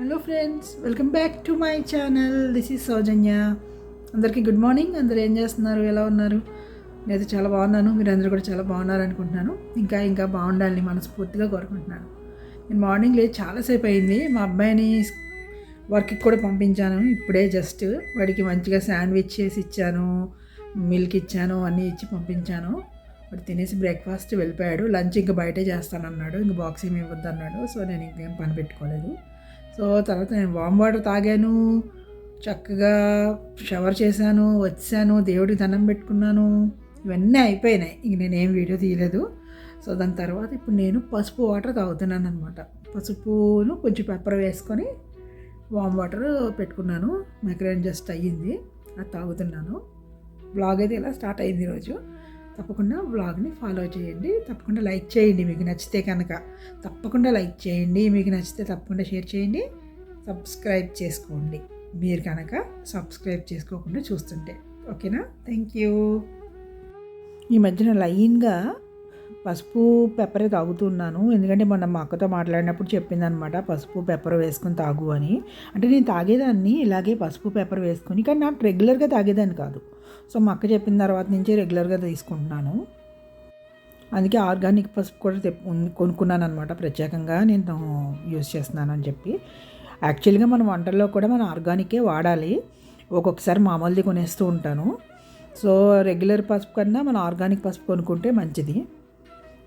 Hello friends welcome back to my channel. This is Soujanya. అందరికీ good morning. అందరు ఏం చేస్తున్నారు? ఎలా ఉన్నారు? నేనైతే చాలా బాగున్నాను. మీరు అందరూ కూడా చాలా బాగున్నారు అనుకుంటున్నాను. ఇంకా ఇంకా బాగుండాలని మనస్ఫూర్తిగా కోరుకుంటున్నాను. నేను మార్నింగ్ లేదు చాలాసేపు అయింది. మా అబ్బాయిని వర్క్కి కూడా పంపించాను. ఇప్పుడే జస్ట్ వాడికి మంచిగా శాండ్విచ్ చేసి ఇచ్చాను. మిల్క్ ఇచ్చాను. అన్నీ ఇచ్చి పంపించాను. వాడు తినేసి బ్రేక్ఫాస్ట్ వెళ్ళిపోయాడు. లంచ్ ఇంకా బయటే చేస్తానన్నాడు. ఇంక బాక్స్ ఏమి ఇవ్వద్దు అన్నాడు సో నేను ఇంకేం పని పెట్టుకోలేదు. సో తర్వాత నేను వామ్ వాటర్ తాగాను చక్కగా షవర్ చేశాను వచ్చాను దేవుడికి దండం పెట్టుకున్నాను. ఇవన్నీ అయిపోయినాయి. ఇంక నేనేం వీడియో తీయలేదు. సో దాని తర్వాత ఇప్పుడు నేను పసుపు వాటర్ తాగుతున్నాను అనమాట పసుపును కొంచెం పెప్పర్ వేసుకొని వామ్ వాటర్ పెట్టుకున్నాను. మైక్రోవేవ్ జస్ట్ అయ్యింది. అది తాగుతున్నాను. బ్లాగ్ అయితే ఇలా స్టార్ట్ అయింది ఈరోజు తప్పకుండా బ్లాగ్ని ఫాలో చేయండి. తప్పకుండా లైక్ చేయండి మీకు నచ్చితే కనుక. తప్పకుండా లైక్ చేయండి. మీకు నచ్చితే తప్పకుండా షేర్ చేయండి. సబ్స్క్రైబ్ చేసుకోండి. మీరు కనుక సబ్స్క్రైబ్ చేసుకోకుండా చూస్తుంటే. ఓకేనా థ్యాంక్ యూ ఈ మధ్యన లైన్గా పసుపు పెప్పర్ తాగుతున్నాను. ఎందుకంటే మొన్న మా అక్కతో మాట్లాడినప్పుడు చెప్పిందనమాట పసుపు పెప్పర్ వేసుకొని తాగు అని. అంటే నేను తాగేదాన్ని ఇలాగే పసుపు పెప్పర్ వేసుకొని కానీ నాకు రెగ్యులర్గా తాగేదాన్ని కాదు. సో మా అక్క చెప్పిన తర్వాత నుంచి రెగ్యులర్గా తీసుకుంటున్నాను. అందుకే ఆర్గానిక్ పసుపు కూడా కొనుక్కున్నాను అనమాట ప్రత్యేకంగా నేను యూస్ చేస్తున్నాను అని చెప్పి. యాక్చువల్గా మన వంటల్లో కూడా మనం ఆర్గానికే వాడాలి. ఒక్కొక్కసారి మామూలుది కొనేస్తూ ఉంటాను. సో రెగ్యులర్ పసుపు కన్నా మనం ఆర్గానిక్ పసుపు కొనుక్కుంటే మంచిది.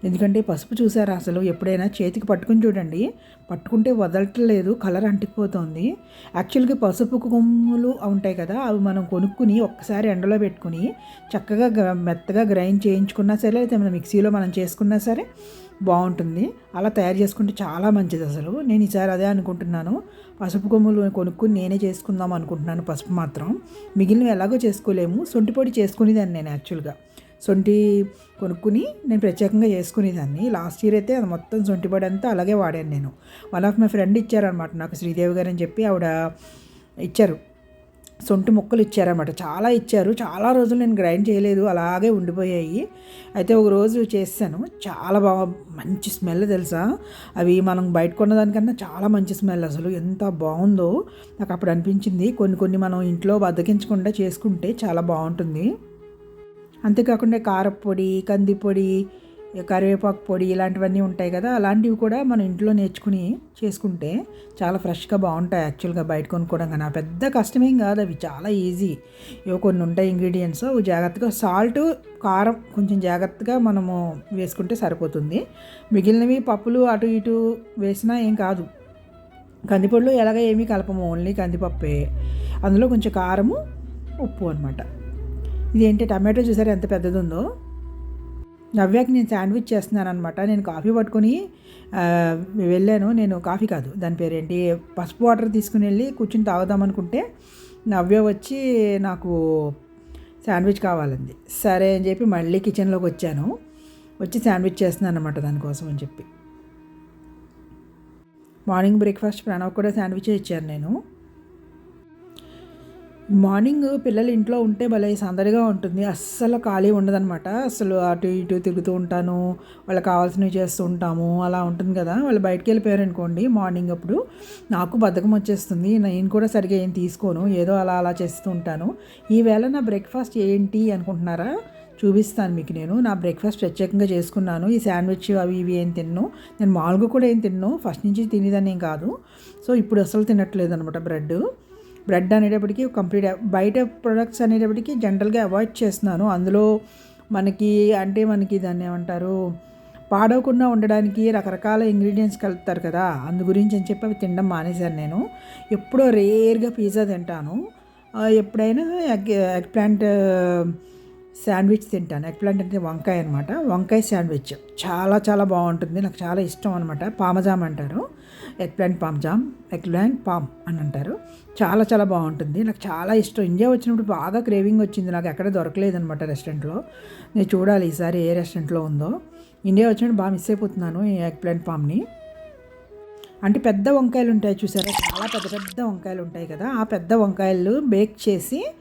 ఎందుకంటే పసుపు చూసారా అసలు? ఎప్పుడైనా చేతికి పట్టుకుని చూడండి. పట్టుకుంటే వదలట్లేదు కలర్ అంటికిపోతుంది. యాక్చువల్గా పసుపు కొమ్ములు ఉంటాయి కదా అవి మనం కొనుక్కుని ఒక్కసారి ఎండలో పెట్టుకుని చక్కగా మెత్తగా గ్రైండ్ చేయించుకున్నా సరే అయితే మనం మిక్సీలో మనం చేసుకున్నా సరే బాగుంటుంది. అలా తయారు చేసుకుంటే చాలా మంచిది అసలు. నేను ఈసారి అదే అనుకుంటున్నాను. పసుపు కొమ్ములు కొనుక్కుని నేనే చేసుకుందాం అనుకుంటున్నాను పసుపు మాత్రం. మిగిలినవి ఎలాగో చేసుకోలేము. సొంటి పొడి చేసుకునేదాన్ని నేను యాక్చువల్గా. సొంటి కొనుక్కుని నేను ప్రత్యేకంగా చేసుకునేదాన్ని. లాస్ట్ ఇయర్ అయితే అది మొత్తం సొంటి అంతా అలాగే వాడాను నేను. వన్ ఆఫ్ మై ఫ్రెండ్ ఇచ్చారనమాట నాకు శ్రీదేవి గారు అని చెప్పి ఆవిడ ఇచ్చారు. సొంటి ముక్కలు ఇచ్చారనమాట చాలా ఇచ్చారు. చాలా రోజులు నేను గ్రైండ్ చేయలేదు. అలాగే ఉండిపోయాయి. అయితే ఒక రోజు చేశాను. చాలా బాగా మంచి స్మెల్ తెలుసా? అవి మనం బయట కొన్నదానికన్నా చాలా మంచి స్మెల్ అసలు. ఎంత బాగుందో నాకు అప్పుడు అనిపించింది. కొన్ని కొన్ని మనం ఇంట్లో బద్దకించకుండా చేసుకుంటే చాలా బాగుంటుంది. అంతేకాకుండా కారపొడి కందిపొడి కరివేపాకు పొడి ఇలాంటివన్నీ ఉంటాయి కదా అలాంటివి కూడా మనం ఇంట్లో నేర్చుకుని చేసుకుంటే చాలా ఫ్రెష్గా బాగుంటాయి యాక్చువల్గా బయట కొనుక్కోవడం కానీ పెద్ద కష్టమేం కాదు అవి చాలా ఈజీ. ఇవో కొన్ని ఉంటాయి ఇంగ్రీడియంట్స్ అవి జాగ్రత్తగా సాల్ట్ కారం కొంచెం జాగ్రత్తగా మనము వేసుకుంటే సరిపోతుంది. మిగిలినవి పప్పులు అటు ఇటు వేసినా ఏం కాదు. కందిపొడిలో ఎలాగ ఏమీ కలపము ఓన్లీ కందిపప్పే. అందులో కొంచెం కారము ఉప్పు అనమాట ఇదేంటి టమాటో చూసారు ఎంత పెద్దది ఉందో నవ్యాకి నేను శాండ్విచ్ చేస్తున్నాను అనమాట నేను కాఫీ పట్టుకొని వెళ్ళాను. నేను కాఫీ కాదు దాని పేరేంటి? పసుపు వాటర్ తీసుకుని వెళ్ళి కూర్చుని తాగుదామనుకుంటే నవ్య వచ్చి నాకు శాండ్విచ్ కావాలండి సరే అని చెప్పి మళ్ళీ కిచెన్లోకి వచ్చాను. వచ్చి శాండ్విచ్ చేస్తున్నాను అనమాట దానికోసం అని చెప్పి. మార్నింగ్ బ్రేక్ఫాస్ట్ ప్రణవ్ కూడా శాండ్విచ్ ఇచ్చాను నేను. మార్నింగ్ పిల్లలు ఇంట్లో ఉంటే భలే సందడిగా ఉంటుంది. అస్సలు ఖాళీ ఉండదనమాట అసలు అటు ఇటు తిరుగుతూ ఉంటాను. వాళ్ళకి కావాల్సినవి చేస్తూ ఉంటాము. అలా ఉంటుంది కదా. వాళ్ళు బయటికి వెళ్ళిపోయారు అనుకోండి మార్నింగ్ అప్పుడు నాకు బద్ధకం వచ్చేస్తుంది. నేను కూడా సరిగా ఏం తీసుకోను. ఏదో అలా అలా చేస్తూ ఉంటాను. ఈవేళ నా బ్రేక్ఫాస్ట్ ఏంటి అనుకుంటున్నారా? చూపిస్తాను మీకు నేను. నా బ్రేక్ఫాస్ట్ ప్రత్యేకంగా చేసుకున్నాను. ఈ శాండ్విచ్ అవి ఇవి ఏం తిన్ను. నేను మామూలుగా కూడా ఏం తిన్ను. ఫస్ట్ నుంచి తినేదాన్ని ఏం కాదు. సో ఇప్పుడు అసలు తినట్లేదు అనమాట బ్రెడ్. బ్రెడ్ అనేటప్పటికీ కంప్లీట్ బయట ప్రొడక్ట్స్ అనేటప్పటికీ జనరల్గా అవాయిడ్ చేస్తున్నాను. అందులో మనకి అంటే మనకి దాన్ని ఏమంటారు పాడవకుండా ఉండడానికి రకరకాల ఇంగ్రీడియంట్స్ కలుపుతారు కదా. అందు గురించి అని చెప్పి అవి తినడం మానేశాను నేను. ఎప్పుడో రేర్గా పిజ్జా తింటాను. ఎప్పుడైనా ఎగ్ ఎగ్ ప్లాంట్ శాండ్విచ్ తింటాను. ఎగ్ ప్లాంట్ అంటే వంకాయ అనమాట వంకాయ శాండ్విచ్. చాలా చాలా బాగుంటుంది. నాకు చాలా ఇష్టం అనమాట పామజామ్ అంటారు. ఎగ్ ప్లాంట్ పామ్జామ్ ఎగ్ ప్లాంట్ పామ్ అని అంటారు. చాలా చాలా బాగుంటుంది. నాకు చాలా ఇష్టం. ఇండియా వచ్చినప్పుడు బాగా క్రేవింగ్ వచ్చింది. నాకు ఎక్కడ దొరకలేదు అనమాట రెస్టారెంట్లో. నేను చూడాలి ఈసారి ఏ రెస్టారెంట్లో ఉందో. ఇండియా వచ్చినప్పుడు బాగా మిస్ అయిపోతున్నాను ఈ ఎగ్ ప్లాంట్ పామ్ని. అంటే పెద్ద వంకాయలు ఉంటాయి చూసారా? చాలా పెద్ద పెద్ద వంకాయలు ఉంటాయి కదా. ఆ పెద్ద వంకాయలు బేక్ చేసి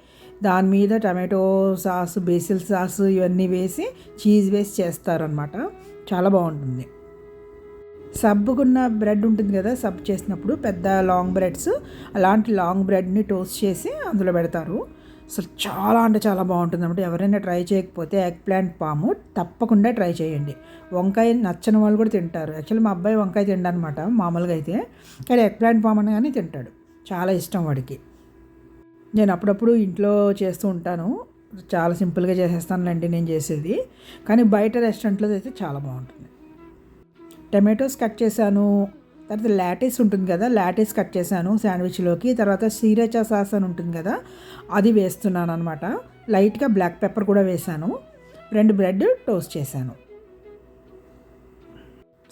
దాని మీద టమాటో సాస్ బేసిల్ సాస్ ఇవన్నీ వేసి చీజ్ వేసి చేస్తారనమాట చాలా బాగుంటుంది. సబ్బుకున్న బ్రెడ్ ఉంటుంది కదా సబ్ చేసినప్పుడు పెద్ద లాంగ్ బ్రెడ్స్ అలాంటి లాంగ్ బ్రెడ్ని టోస్ట్ చేసి అందులో పెడతారు. అసలు చాలా అంటే చాలా బాగుంటుంది అనమాట ఎవరైనా ట్రై చేయకపోతే ఎగ్ ప్లాంట్ పాము తప్పకుండా ట్రై చేయండి. వంకాయ నచ్చని వాళ్ళు కూడా తింటారు. యాక్చువల్లీ మా అబ్బాయి వంకాయ తిండనమాట మామూలుగా అయితే. కానీ ఎగ్ ప్లాంట్ పాము అనగానే తింటాడు. చాలా ఇష్టం వాడికి. నేను అప్పుడప్పుడు ఇంట్లో చేస్తూ ఉంటాను. చాలా సింపుల్గా చేసేస్తానులేండి నేను చేసేది. కానీ బయట రెస్టారెంట్లో అయితే చాలా బాగుంటుంది. టమాటోస్ కట్ చేశాను. తర్వాత లాటిస్ ఉంటుంది కదా లాటిస్ కట్ చేశాను శాండ్విచ్లోకి. తర్వాత సీరచా సాస్ అని ఉంటుంది కదా అది వేస్తున్నాను అనమాట లైట్గా బ్లాక్ పెప్పర్ కూడా వేశాను. రెండు బ్రెడ్ టోస్ట్ చేశాను.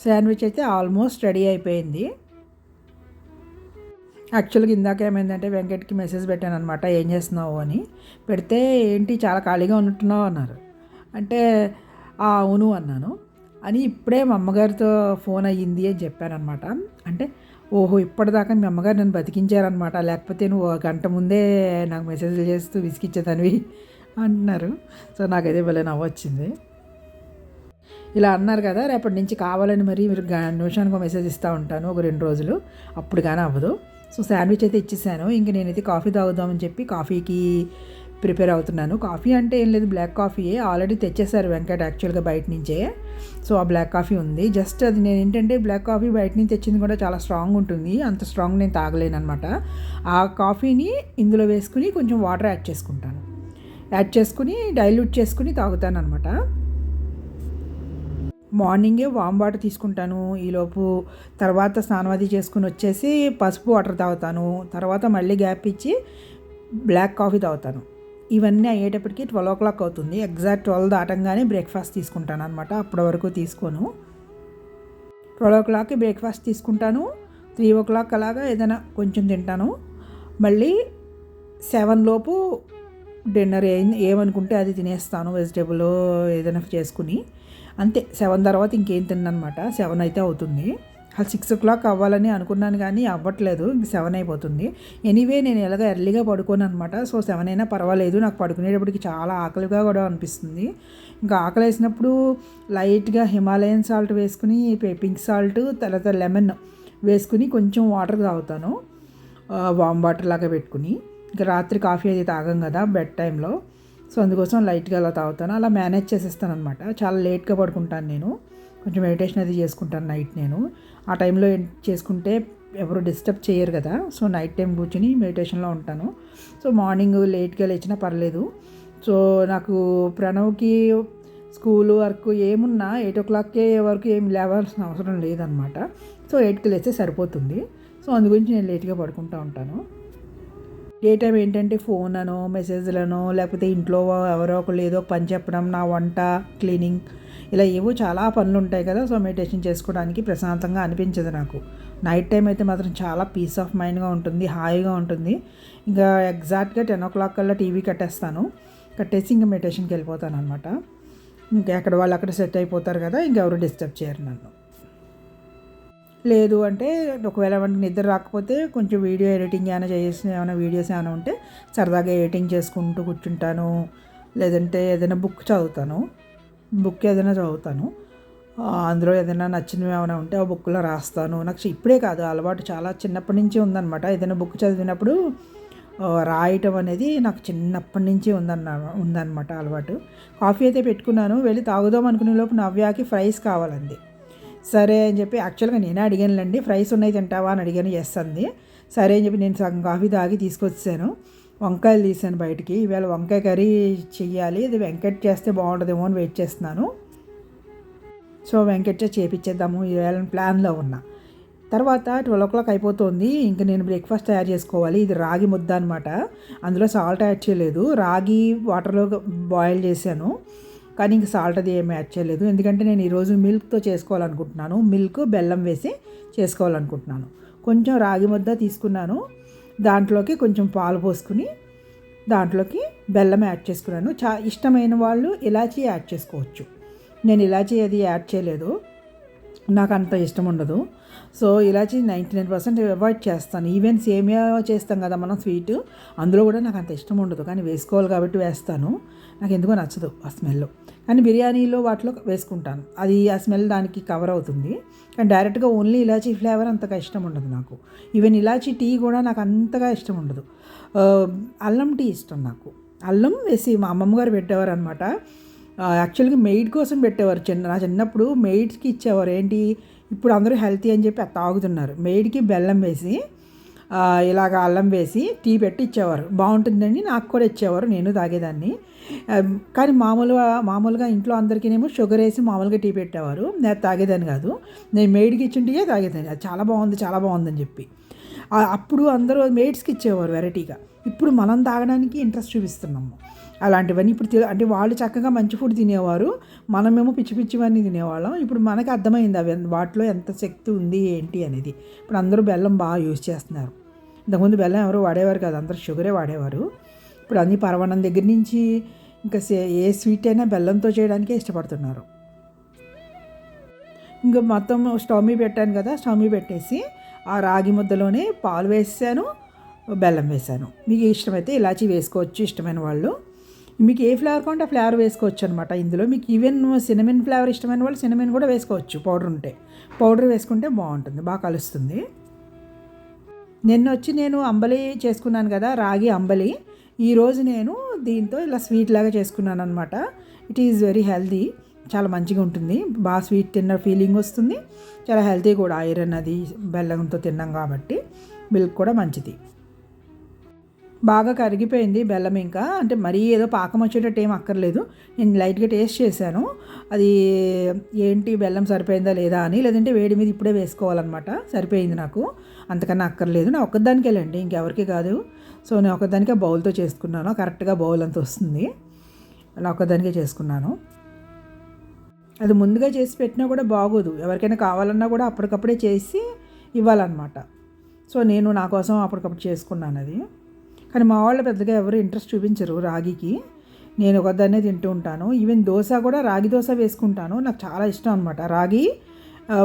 శాండ్విచ్ అయితే ఆల్మోస్ట్ రెడీ అయిపోయింది. యాక్చువల్గా ఇందాక ఏమైందంటే వెంకట్కి మెసేజ్ పెట్టాను అనమాట ఏం చేస్తున్నావు? అని. పెడితే ఏంటి చాలా ఖాళీగా ఉన్నట్టున్నావు? అన్నారు. అంటే అవును అన్నాను. అని ఇప్పుడే మా అమ్మగారితో ఫోన్ అయ్యింది అని చెప్పానమాట అంటే ఓహో ఇప్పటిదాకా మీ అమ్మగారు నన్ను బతికించారనమాట లేకపోతే నువ్వు గంట ముందే నాకు మెసేజ్లు చేస్తూ విసిగిచ్చేదానివి అంటున్నారు సో నాకైతే భలే నవ్వొచ్చింది. ఇలా అన్నారు కదా రేపటి నుంచి కావాలని మరి మీరు నిమిషానికి ఒక మెసేజ్ ఇస్తూ ఉంటాను ఒక రెండు రోజులు. అప్పుడు కానీ అవ్వదు. సో శాండ్విచ్ అయితే ఇచ్చేసాను. ఇంక నేనైతే కాఫీ తాగుదామని చెప్పి కాఫీకి ప్రిపేర్ అవుతున్నాను. కాఫీ అంటే ఏం లేదు బ్లాక్ కాఫీయే. ఆల్రెడీ తెచ్చేసారు వెంకట్ యాక్చువల్గా బయట నుంచే. సో ఆ బ్లాక్ కాఫీ ఉంది. జస్ట్ అది నేను ఏంటంటే బ్లాక్ కాఫీ బయట నుంచి తెచ్చింది కూడా చాలా స్ట్రాంగ్ ఉంటుంది. అంత స్ట్రాంగ్ నేను తాగలేను అనమాట ఆ కాఫీని ఇందులో వేసుకుని కొంచెం వాటర్ యాడ్ చేసుకుంటాను. యాడ్ చేసుకుని డైల్యూట్ చేసుకుని తాగుతాను అనమాట మార్నింగే వామ్ వాటర్ తీసుకుంటాను. ఈలోపు తర్వాత స్నానం అది చేసుకుని వచ్చేసి పసుపు వాటర్ తాగుతాను. తర్వాత మళ్ళీ గ్యాప్ ఇచ్చి బ్లాక్ కాఫీ తాగుతాను. ఇవన్నీ అయ్యేటప్పటికి ట్వెల్వ్ ఓ క్లాక్ అవుతుంది. ఎగ్జాక్ట్ ట్వెల్వ్ దాటంగానే బ్రేక్ఫాస్ట్ తీసుకుంటాను అనమాట అప్పటి వరకు తీసుకోను. ట్వెల్వ్ ఓ క్లాక్కి బ్రేక్ఫాస్ట్ తీసుకుంటాను. త్రీ ఓ క్లాక్ అలాగా ఏదైనా కొంచెం తింటాను. మళ్ళీ సెవెన్ లోపు డిన్నర్ ఏమనుకుంటే అది తినేస్తాను. వెజిటేబుల్ ఏదైనా చేసుకుని. అంతే. సెవెన్ తర్వాత ఇంకేం తిన్నమాట సెవెన్ అయితే అవుతుంది. సిక్స్ ఓ క్లాక్ అవ్వాలని అనుకున్నాను కానీ అవ్వట్లేదు ఇంక సెవెన్ అయిపోతుంది. ఎనీవే నేను ఎలాగ ఎర్లీగా పడుకోను అనమాట సో సెవెన్ అయినా పర్వాలేదు. నాకు పడుకునేటప్పటికి చాలా ఆకలిగా కూడా అనిపిస్తుంది. ఇంకా ఆకలి వేసినప్పుడు లైట్గా హిమాలయన్ సాల్ట్ వేసుకుని పింక్ సాల్ట్ తర్వాత లెమన్ వేసుకుని కొంచెం వాటర్ తాగుతాను. వామ్ వాటర్ లాగా పెట్టుకుని. ఇంకా రాత్రి కాఫీ అది తాగం కదా బెడ్ టైంలో. సో అందుకోసం లైట్గా అలా తాగుతాను. అలా మేనేజ్ చేసేస్తాను అనమాట చాలా లేట్గా పడుకుంటాను నేను. కొంచెం మెడిటేషన్ అది చేసుకుంటాను నైట్ నేను. ఆ టైంలో చేసుకుంటే ఎవరు డిస్టర్బ్ చేయరు కదా. సో నైట్ టైం కూర్చొని మెడిటేషన్లో ఉంటాను. సో మార్నింగ్ లేట్గా లేచినా పర్లేదు. సో నాకు ప్రణవ్కి స్కూల్ వర్క్ ఏమున్నా ఎయిట్ ఓ క్లాక్కే వరకు ఏం లేవాల్సిన అవసరం లేదనమాట. సో ఎయిట్కి లేస్తే సరిపోతుంది. సో అందు గురించి నేను లేట్గా పడుకుంటూ ఉంటాను. డే టైం ఏంటంటే ఫోన్ అనో మెసేజ్లను లేకపోతే ఇంట్లో ఎవరో ఒకళ్ళు ఏదో పని చెప్పడం నా వంట క్లీనింగ్ ఇలా ఏవో చాలా పనులు ఉంటాయి కదా సో మెడిటేషన్ చేసుకోవడానికి ప్రశాంతంగా అనిపించదు నాకు. నైట్ టైం అయితే మాత్రం చాలా పీస్ ఆఫ్ మైండ్గా ఉంటుంది హాయిగా ఉంటుంది. ఇంకా ఎగ్జాక్ట్గా టెన్ ఓ క్లాక్ కల్లా టీవీ కట్టేస్తాను. కట్టేసి ఇంకా మెడిటేషన్కి వెళ్ళిపోతాను అనమాట ఇంకా అక్కడ వాళ్ళు అక్కడ సెట్ అయిపోతారు కదా ఇంకెవరు డిస్టర్బ్ చేయరు నన్ను. లేదు అంటే ఒకవేళ మనకి నిద్ర రాకపోతే కొంచెం వీడియో ఎడిటింగ్ ఏమైనా చేసిన ఏమైనా వీడియోస్ ఏమైనా ఉంటే సరదాగా ఎడిటింగ్ చేసుకుంటూ కూర్చుంటాను. లేదంటే ఏదైనా బుక్ చదువుతాను. బుక్ ఏదైనా చదువుతాను. అందులో ఏదైనా నచ్చినవి ఏమైనా ఉంటే ఆ బుక్లో రాస్తాను. నాకు ఇప్పుడే కాదు అలవాటు చాలా చిన్నప్పటి నుంచి ఉందన్నమాట. ఏదైనా బుక్ చదివినప్పుడు రాయటం అనేది నాకు చిన్నప్పటి నుంచి ఉందన్న ఉందన్నమాట అలవాటు. కాఫీ అయితే పెట్టుకున్నాను వెళ్ళి తాగుదాం అనుకునే లోపు నవ్యాకి ఫ్రైస్ కావాలండి సరే అని చెప్పి యాక్చువల్గా నేనే అడిగానులేండి ఫ్రైస్ ఉన్నాయి తింటావా? అని అడిగాను చేస్తుంది సరే అని చెప్పి నేను సగం కాఫీ తాగి తీసుకొచ్చాను వంకాయలు తీసాను బయటికి. ఈవేళ వంకాయ కర్రీ చెయ్యాలి. ఇది వెంకట్ చేస్తే బాగుంటుందేమో అని వెయిట్ చేస్తున్నాను. సో వెంకట్ చేపించేద్దాము ఈవేళ ప్లాన్లో ఉన్నా. తర్వాత ట్వెల్వ్ ఓ క్లాక్ అయిపోతుంది. ఇంకా నేను బ్రేక్ఫాస్ట్ తయారు చేసుకోవాలి. ఇది రాగి ముద్ద అనమాట అందులో సాల్ట్ యాడ్ చేయలేదు. రాగి వాటర్లో బాయిల్ చేశాను. కానీ ఇంక సాల్ట్ అది ఏమి యాడ్ చేయలేదు. ఎందుకంటే నేను ఈరోజు మిల్క్తో చేసుకోవాలనుకుంటున్నాను. మిల్క్ బెల్లం వేసి చేసుకోవాలనుకుంటున్నాను. కొంచెం రాగి ముద్ద తీసుకున్నాను. దాంట్లోకి కొంచెం పాలు పోసుకుని దాంట్లోకి బెల్లం యాడ్ చేసుకున్నాను. చా ఇష్టమైన వాళ్ళు ఇలాచీ యాడ్ చేసుకోవచ్చు. నేను ఇలాచీ అది యాడ్ చేయలేదు. నాకు అంత ఇష్టం ఉండదు. సో ఇలాచి నైంటీ నైన్ పర్సెంట్ అవాయిడ్ చేస్తాను. ఈవెన్ సేమియా చేస్తాం కదా మనం స్వీట్ అందులో కూడా నాకు అంత ఇష్టం ఉండదు. కానీ వేసుకోవాలి కాబట్టి వేస్తాను. నాకు ఎందుకో నచ్చదు ఆ స్మెల్. కానీ బిర్యానీలో వాటిలో వేసుకుంటాను. అది ఆ స్మెల్ దానికి కవర్ అవుతుంది. కానీ డైరెక్ట్గా ఓన్లీ ఇలాచీ ఫ్లేవర్ అంతగా ఇష్టం ఉండదు నాకు. ఈవెన్ ఇలాచీ టీ కూడా నాకు అంతగా ఇష్టం ఉండదు. అల్లం టీ ఇష్టం నాకు. అల్లం వేసి మా అమ్మమ్మ గారు పెట్టేవారు అనమాట యాక్చువల్గా మెయిడ్ కోసం పెట్టేవారు. చిన్న నా చిన్నప్పుడు మెయిడ్స్కి ఇచ్చేవారు. ఏంటి? ఇప్పుడు అందరూ హెల్తీ అని చెప్పి అది తాగుతున్నారు మెయిడ్కి బెల్లం వేసి ఇలాగ అల్లం వేసి టీ పెట్టి ఇచ్చేవారు. బాగుంటుందని నాకు కూడా ఇచ్చేవారు. నేను తాగేదాన్ని. కానీ మామూలుగా మామూలుగా ఇంట్లో అందరికీనేమో షుగర్ వేసి మామూలుగా టీ పెట్టేవారు. నేను తాగేదాన్ని కాదు. నేను మెయిడ్కి ఇచ్చిన టీయే తాగేదాన్ని. అది చాలా బాగుంది చాలా బాగుందని చెప్పి. అప్పుడు అందరూ మేడ్స్కి ఇచ్చేవారు వెరైటీగా ఇప్పుడు మనం తాగడానికి ఇంట్రెస్ట్ చూపిస్తున్నాము. అలాంటివన్నీ ఇప్పుడు అంటే వాళ్ళు చక్కగా మంచి ఫుడ్ తినేవారు. మనమేమో పిచ్చి పిచ్చివన్నీ తినేవాళ్ళం. ఇప్పుడు మనకు అర్థమైంది అవి వాటిలో ఎంత శక్తి ఉంది ఏంటి అనేది. ఇప్పుడు అందరూ బెల్లం బాగా యూజ్ చేస్తున్నారు. ఇంతకుముందు బెల్లం ఎవరు వాడేవారు కాదు అందరూ షుగరే వాడేవారు. ఇప్పుడు అన్ని పరవణం దగ్గర నుంచి ఇంకా ఏ స్వీట్ అయినా బెల్లంతో చేయడానికే ఇష్టపడుతున్నారు. ఇంకా మొత్తం స్టవ్ మీద పెట్టాను కదా స్టవ్ మీద పెట్టేసి ఆ రాగి ముద్దలోనే పాలు వేసాను బెల్లం వేసాను. మీకు ఇష్టమైతే ఇలాచి వేసుకోవచ్చు ఇష్టమైన వాళ్ళు. మీకు ఏ ఫ్లేవర్ కావాలంటే ఆ ఫ్లేవర్ వేసుకోవచ్చు అనమాట ఇందులో మీకు ఈవెన్ సినమిన్ ఫ్లేవర్ ఇష్టమైన వాళ్ళు సినమిన్ కూడా వేసుకోవచ్చు. పౌడర్ ఉంటే. పౌడర్ వేసుకుంటే బాగుంటుంది. బాగా కలుస్తుంది. నిన్న వచ్చి నేను అంబలి చేసుకున్నాను కదా రాగి అంబలి. ఈరోజు నేను దీంతో ఇలా స్వీట్ లాగా చేసుకున్నాను అనమాట ఇట్ ఈజ్ వెరీ హెల్దీ చాలా మంచిగా ఉంటుంది. బాగా స్వీట్ తిన్న ఫీలింగ్ వస్తుంది. చాలా హెల్తీ కూడా. ఐరన్ అది బెల్లంతో తిన్నాం కాబట్టి మిల్క్ కూడా మంచిది. బాగా కరిగిపోయింది బెల్లం ఇంకా. అంటే మరీ ఏదో పాకం వచ్చేటట్టు ఏం అక్కర్లేదు. నేను లైట్గా టేస్ట్ చేశాను. అది ఏంటి బెల్లం సరిపోయిందా లేదా అని లేదంటే వేడి మీద ఇప్పుడే వేసుకోవాలన్నమాట. సరిపోయింది నాకు. అంతకన్నా అక్కర్లేదు. నా ఒక్కదానికి వెళ్ళండి ఇంకెవరికి కాదు. సో నేను ఒక్కదానికే బౌల్తో చేసుకున్నాను. కరెక్ట్గా బౌల్ అంత వస్తుంది. అలా ఒక్కదానికే చేసుకున్నాను. అది ముందుగా చేసి పెట్టినా కూడా బాగోదు. ఎవరికైనా కావాలన్నా కూడా అప్పటికప్పుడే చేసి ఇవ్వాలన్నమాట. సో నేను నా కోసం అప్పటికప్పుడు చేసుకున్నాను అది. కానీ మా వాళ్ళు పెద్దగా ఎవరు ఇంట్రెస్ట్ చూపించరు రాగికి. నేను ఒకదాన్నే తింటూ ఉంటాను. ఈవెన్ దోశ కూడా రాగి దోశ వేసుకుంటాను. నాకు చాలా ఇష్టం అనమాట రాగి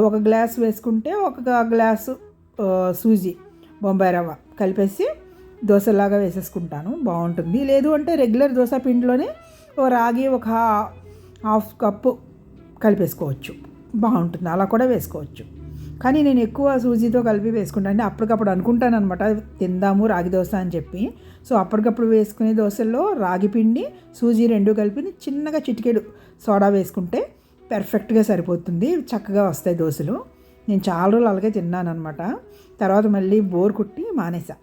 ఒక గ్లాస్ వేసుకుంటే ఒక గ్లాసు సూజీ బొంబాయి రవ్వ కలిపేసి దోశలాగా వేసేసుకుంటాను. బాగుంటుంది. లేదు అంటే రెగ్యులర్ దోశ పిండిలోనే ఓ రాగి ఒక హాఫ్ కప్పు కలిపేసుకోవచ్చు. బాగుంటుంది. అలా కూడా వేసుకోవచ్చు. కానీ నేను ఎక్కువ సూజీతో కలిపి వేసుకుంటాను అంటే అప్పటికప్పుడు అనుకుంటాను అనమాట తిందాము రాగి దోశ అని చెప్పి. సో అప్పటికప్పుడు వేసుకునే దోశల్లో రాగి పిండి సూజీ రెండు కలిపి చిన్నగా చిటికెడు సోడా వేసుకుంటే పర్ఫెక్ట్గా సరిపోతుంది. చక్కగా వస్తాయి దోశలు. నేను చాలా రోజులు అలాగే తిన్నాను అనమాట తర్వాత మళ్ళీ బోర్ కుట్టి మానేసా.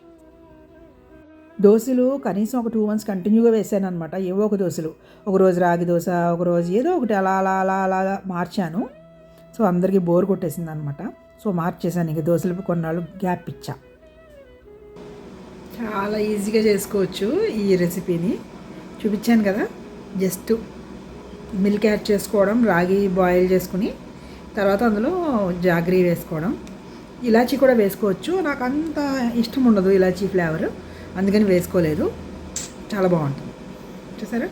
దోశలు కనీసం ఒక టూ మంత్స్ కంటిన్యూగా వేసాను అనమాట ఏవో ఒక దోశలు. ఒక రోజు రాగి దోశ ఒక రోజు ఏదో ఒకటి అలా అలా అలా అలా మార్చాను. సో అందరికీ బోర్ కొట్టేసింది అనమాట సో మార్చేసాను ఇంక దోశలు కొన్నాళ్ళు గ్యాప్ ఇచ్చా. చాలా ఈజీగా చేసుకోవచ్చు ఈ రెసిపీని. చూపించాను కదా జస్ట్ మిల్క్ యాడ్ చేసుకోవడం రాగి బాయిల్ చేసుకుని తర్వాత అందులో జాగ్రీ వేసుకోవడం. ఇలాచీ కూడా వేసుకోవచ్చు. నాకు అంత ఇష్టం ఉండదు ఇలాచీ ఫ్లేవర్. అందుకని వేసుకోలేదు. చాలా బాగుంటుంది. చూసారా?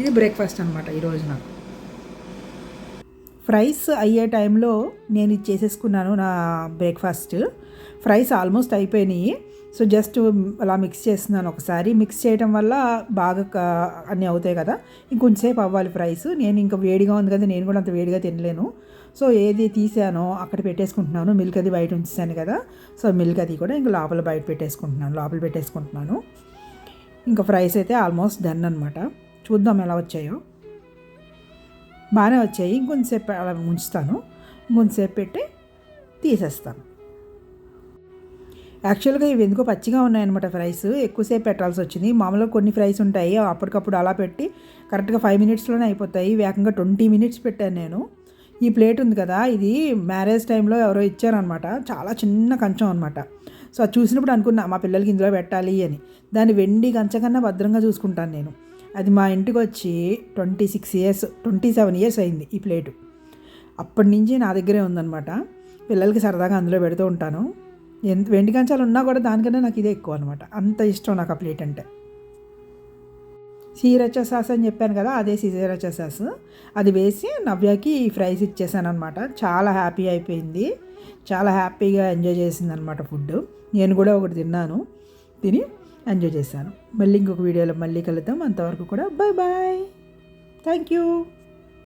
ఇది బ్రేక్ఫాస్ట్ అనమాట ఈరోజు నాకు. ఫ్రైస్ అయ్యే టైంలో నేను ఇది చేసేసుకున్నాను నా బ్రేక్ఫాస్ట్. ఫ్రైస్ ఆల్మోస్ట్ అయిపోయినాయి. సో జస్ట్ అలా మిక్స్ చేస్తున్నాను ఒకసారి. మిక్స్ చేయడం వల్ల బాగా అన్నీ అవుతాయి కదా. ఇంకొంచెంసేపు అవ్వాలి ఫ్రైస్. నేను ఇంకా వేడిగా ఉంది కదా నేను కూడా అంత వేడిగా తినలేను. సో ఏది తీసానో అక్కడ పెట్టేసుకుంటున్నాను. మిల్క్ అది బయట ఉంచాను కదా. సో మిల్క్ అది కూడా ఇంకా లోపల బయట పెట్టేసుకుంటున్నాను. లోపల పెట్టేసుకుంటున్నాను. ఇంకా ఫ్రైస్ అయితే ఆల్మోస్ట్ డన్ అనమాట చూద్దాం ఎలా వచ్చాయో. బాగానే వచ్చాయి. కొంతసేపు అలా ఉంచుతాను కొంతసేపు పెట్టి తీసేస్తాను. యాక్చువల్గా ఇవి ఎందుకో పచ్చిగా ఉన్నాయన్నమాట ఫ్రైస్. ఎక్కువసేపు పెట్టాల్సి వచ్చింది. మామూలుగా కొన్ని ఫ్రైస్ ఉంటాయి. అప్పటికప్పుడు అలా పెట్టి కరెక్ట్గా ఫైవ్ మినిట్స్లోనే అయిపోతాయి. వేగంగా ట్వంటీ మినిట్స్ పెట్టాను నేను. ఈ ప్లేట్ ఉంది కదా ఇది మ్యారేజ్ టైంలో ఎవరో ఇచ్చారనమాట చాలా చిన్న కంచం అనమాట సో అది చూసినప్పుడు అనుకున్నా మా పిల్లలకి ఇందులో పెట్టాలి అని. దాన్ని వెండి కంచకన్నా భద్రంగా చూసుకుంటాను నేను. అది మా ఇంటికి వచ్చి twenty six years twenty seven years అయింది ఈ ప్లేటు. అప్పటి నుంచి నా దగ్గరే ఉందనమాట పిల్లలకి సరదాగా అందులో పెడుతూ ఉంటాను. ఎంత వెండి కంచాలు ఉన్నా కూడా దానికన్నా నాకు ఇదే ఎక్కువ అనమాట అంత ఇష్టం నాకు ఆ ప్లేట్ అంటే. సీరచ సాస్ అని చెప్పాను కదా అదే సీరచ సాస్. అది వేసి నవ్యాకి ఫ్రైస్ ఇచ్చేసాను అనమాట చాలా హ్యాపీ అయిపోయింది. చాలా హ్యాపీగా ఎంజాయ్ చేసింది అనమాట ఫుడ్ నేను కూడా ఒకటి తిన్నాను. తిని ఎంజాయ్ చేశాను. మళ్ళీ ఇంకొక వీడియోలో మళ్ళీ కలుద్దాం. అంతవరకు కూడా బాయ్ బాయ్ థ్యాంక్ యూ